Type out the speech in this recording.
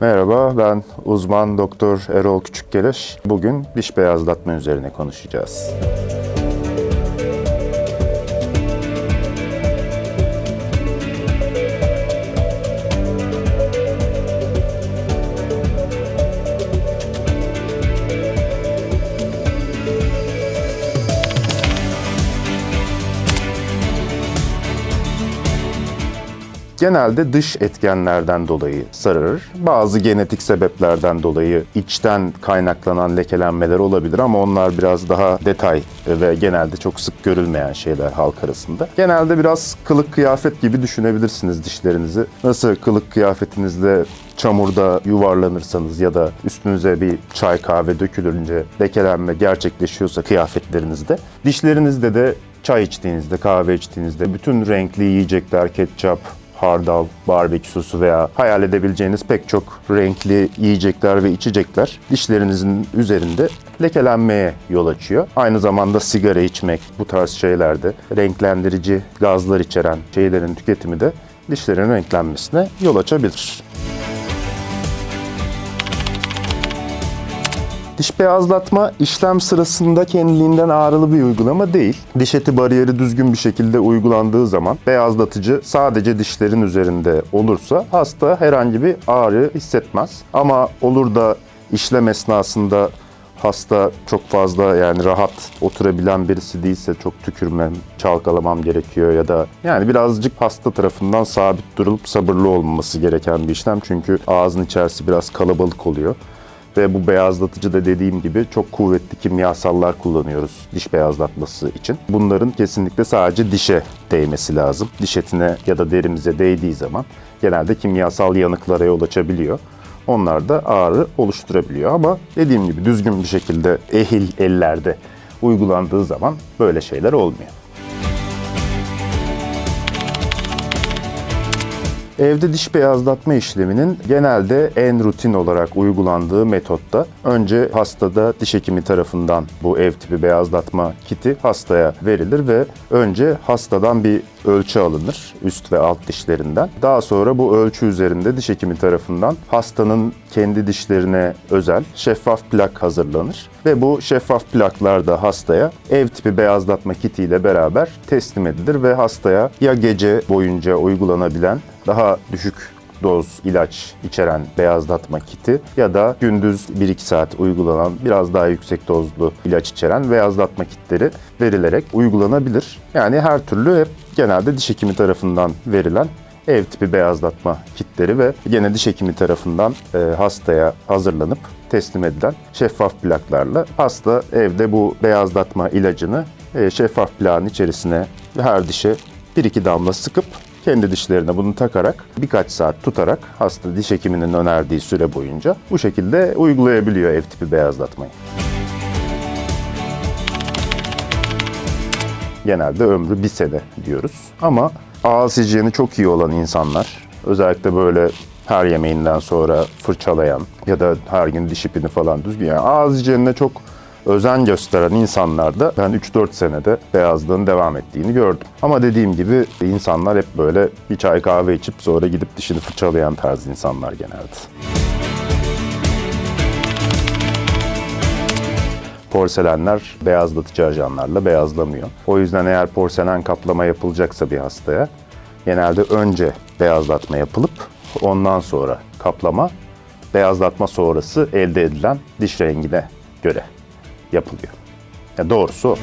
Merhaba, ben uzman doktor Erol Küçükkeleş. Bugün diş beyazlatma üzerine konuşacağız. Genelde dış etkenlerden dolayı sararır. Bazı genetik sebeplerden dolayı içten kaynaklanan lekelenmeler olabilir ama onlar biraz daha detay ve genelde çok sık görülmeyen şeyler halk arasında. Genelde biraz kılık kıyafet gibi düşünebilirsiniz dişlerinizi. Nasıl kılık kıyafetinizde çamurda yuvarlanırsanız ya da üstünüze bir çay kahve dökülünce lekelenme gerçekleşiyorsa kıyafetlerinizde, dişlerinizde de çay içtiğinizde, kahve içtiğinizde bütün renkli yiyecekler, ketçap, hardal, barbekü sosu veya hayal edebileceğiniz pek çok renkli yiyecekler ve içecekler dişlerinizin üzerinde lekelenmeye yol açıyor. Aynı zamanda sigara içmek, bu tarz şeylerde renklendirici gazlar içeren şeylerin tüketimi de dişlerin renklenmesine yol açabilir. Diş beyazlatma işlem sırasında kendiliğinden ağrılı bir uygulama değil. Diş eti bariyeri düzgün bir şekilde uygulandığı zaman beyazlatıcı sadece dişlerin üzerinde olursa hasta herhangi bir ağrı hissetmez. Ama olur da işlem esnasında hasta çok fazla yani rahat oturabilen birisi değilse çok tükürmem, çalkalamam gerekiyor ya da yani birazcık hasta tarafından sabit durulup sabırlı olması gereken bir işlem. Çünkü ağzın içerisi biraz kalabalık oluyor. Ve bu beyazlatıcı da dediğim gibi çok kuvvetli kimyasallar kullanıyoruz diş beyazlatması için. Bunların kesinlikle sadece dişe değmesi lazım. Diş etine ya da derimize değdiği zaman genelde kimyasal yanıklara yol açabiliyor. Onlar da ağrı oluşturabiliyor ama dediğim gibi düzgün bir şekilde ehil ellerde uygulandığı zaman böyle şeyler olmuyor. Evde diş beyazlatma işleminin genelde en rutin olarak uygulandığı metotta önce hastada diş hekimi tarafından bu ev tipi beyazlatma kiti hastaya verilir ve önce hastadan bir ölçü alınır üst ve alt dişlerinden. Daha sonra bu ölçü üzerinde diş hekimi tarafından hastanın kendi dişlerine özel şeffaf plak hazırlanır ve bu şeffaf plaklar da hastaya ev tipi beyazlatma kiti ile beraber teslim edilir ve hastaya ya gece boyunca uygulanabilen daha düşük doz ilaç içeren beyazlatma kiti ya da gündüz 1-2 saat uygulanan biraz daha yüksek dozlu ilaç içeren beyazlatma kitleri verilerek uygulanabilir. Yani her türlü hep genelde diş hekimi tarafından verilen ev tipi beyazlatma kitleri ve gene diş hekimi tarafından e, hastaya hazırlanıp teslim edilen şeffaf plaklarla hasta evde bu beyazlatma ilacını e, şeffaf plağın içerisine her dişe 1-2 damla sıkıp kendi dişlerine bunu takarak birkaç saat tutarak hasta diş hekiminin önerdiği süre boyunca bu şekilde uygulayabiliyor ev tipi beyazlatmayı. Genelde ömrü bir sene diyoruz. Ama ağız hijyeni çok iyi olan insanlar, özellikle böyle her yemeğinden sonra fırçalayan ya da her gün diş ipini falan düzgün yani ağız hijyenine çok özen gösteren insanlarda ben 3-4 senede beyazlığın devam ettiğini gördüm. Ama dediğim gibi insanlar hep böyle bir çay kahve içip sonra gidip dişini fırçalayan tarz insanlar genelde. Porselenler beyazlatıcı ajanlarla beyazlamıyor. O yüzden eğer porselen kaplama yapılacaksa bir hastaya genelde önce beyazlatma yapılıp ondan sonra kaplama, beyazlatma sonrası elde edilen diş rengine göre yapılıyor. Ya doğrusu o.